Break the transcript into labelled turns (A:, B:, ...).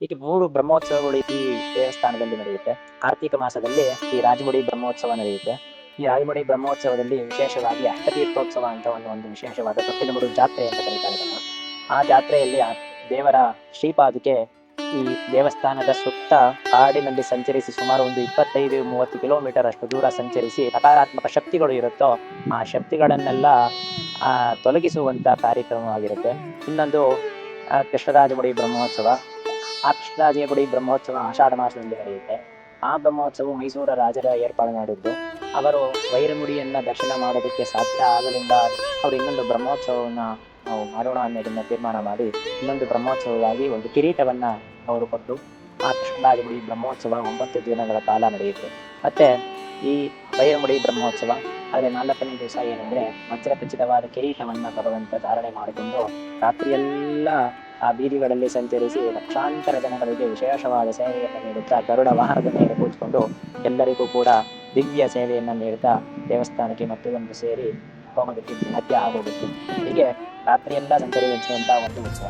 A: ಹೀಗೆ ಮೂರು ಬ್ರಹ್ಮೋತ್ಸವಗಳು ಈ ದೇವಸ್ಥಾನದಲ್ಲಿ ನಡೆಯುತ್ತೆ. ಕಾರ್ತಿಕ ಮಾಸದಲ್ಲಿ ಈ ರಾಜಮುಡಿ ಬ್ರಹ್ಮೋತ್ಸವ ನಡೆಯುತ್ತೆ. ಈ ರಾಜಮುಡಿ ಬ್ರಹ್ಮೋತ್ಸವದಲ್ಲಿ ವಿಶೇಷವಾಗಿ ಅಷ್ಟತೀರ್ಥೋತ್ಸವ ಅಂತ ಒಂದು ಒಂದು ವಿಶೇಷವಾದ ತೊಟ್ಟಿಲಮುಡು ಜಾತ್ರೆ ಅಂತ ಕರೀತಾರೆ. ಆ ಜಾತ್ರೆಯಲ್ಲಿ ದೇವರ ಶ್ರೀಪಾದಕ್ಕೆ ಈ ದೇವಸ್ಥಾನದ ಸುತ್ತ ಕಾಡಿನಲ್ಲಿ ಸಂಚರಿಸಿ ಸುಮಾರು ಒಂದು ಇಪ್ಪತ್ತೈದು ಮೂವತ್ತು ಕಿಲೋಮೀಟರ್ ಅಷ್ಟು ದೂರ ಸಂಚರಿಸಿ ನಕಾರಾತ್ಮಕ ಶಕ್ತಿಗಳು ಇರುತ್ತೋ ಆ ಶಕ್ತಿಗಳನ್ನೆಲ್ಲ ಆ, ತೊಲಗಿಸುವಂತ ಕಾರ್ಯಕ್ರಮವಾಗಿರುತ್ತೆ. ಇನ್ನೊಂದು ಕೃಷ್ಣರಾಜಮುಡಿ ಬ್ರಹ್ಮೋತ್ಸವ. ಆ ಕೃಷ್ಣರಾಜಗುಡಿ ಬ್ರಹ್ಮೋತ್ಸವ ಆಷಾಢ ಮಾಸದಲ್ಲಿ ನಡೆಯುತ್ತೆ. ಆ ಬ್ರಹ್ಮೋತ್ಸವ ಮೈಸೂರ ರಾಜರ ಏರ್ಪಾಡು ಮಾಡಿದ್ದು. ಅವರು ವೈರಮುಡಿಯನ್ನ ದರ್ಶನ ಮಾಡೋದಕ್ಕೆ ಸಾಧ್ಯ ಆಗಲಿಲ್ಲ. ಅವರು ಇನ್ನೊಂದು ಬ್ರಹ್ಮೋತ್ಸವವನ್ನ ನಾವು ಮಾಡೋಣ ಅನ್ನೋದನ್ನ ತೀರ್ಮಾನ ಮಾಡಿ ಇನ್ನೊಂದು ಬ್ರಹ್ಮೋತ್ಸವವಾಗಿ ಒಂದು ಕಿರೀಟವನ್ನ ಅವರು ಕೊಟ್ಟು ಆ ಕೃಷ್ಣರಾಜಗುಡಿ ಬ್ರಹ್ಮೋತ್ಸವ ಒಂಬತ್ತು ದಿನಗಳ ಕಾಲ ನಡೆಯುತ್ತೆ. ಮತ್ತೆ ಈ ವೈರಮುಡಿ ಬ್ರಹ್ಮೋತ್ಸವ ಆದರೆ ನಾಲ್ಕನೇ ದಿವಸ ಏನಂದ್ರೆ ವಜ್ರ ಕಿರೀಟವನ್ನು ಭಗವಂತ ಧಾರಣೆ ಮಾಡಿಕೊಂಡು ರಾತ್ರಿಯೆಲ್ಲ ಆ ಬೀದಿಗಳಲ್ಲಿ ಸಂಚರಿಸಿ ಲಕ್ಷಾಂತರ ಜನಗಳಿಗೆ ವಿಶೇಷವಾದ ಸೇವೆಯನ್ನು ನೀಡುತ್ತಾ ಗರುಡ ವಾಹನದ ಮೇಲೆ ಕೂತ್ಕೊಂಡು ಎಲ್ಲರಿಗೂ ಕೂಡ ದಿವ್ಯ ಸೇವೆಯನ್ನು ನೀಡುತ್ತಾ ದೇವಸ್ಥಾನಕ್ಕೆ ಮತ್ತೆ ಒಂದು ಸೇರಿ ಹೋಗೋದಕ್ಕೆ ಮಧ್ಯ ಆಗೋಗುತ್ತೆ. ಹೀಗೆ ರಾತ್ರಿಯೆಲ್ಲ ಸಂಚರಿಸುವಂತಹ ಒಂದು ಉತ್ಸವ.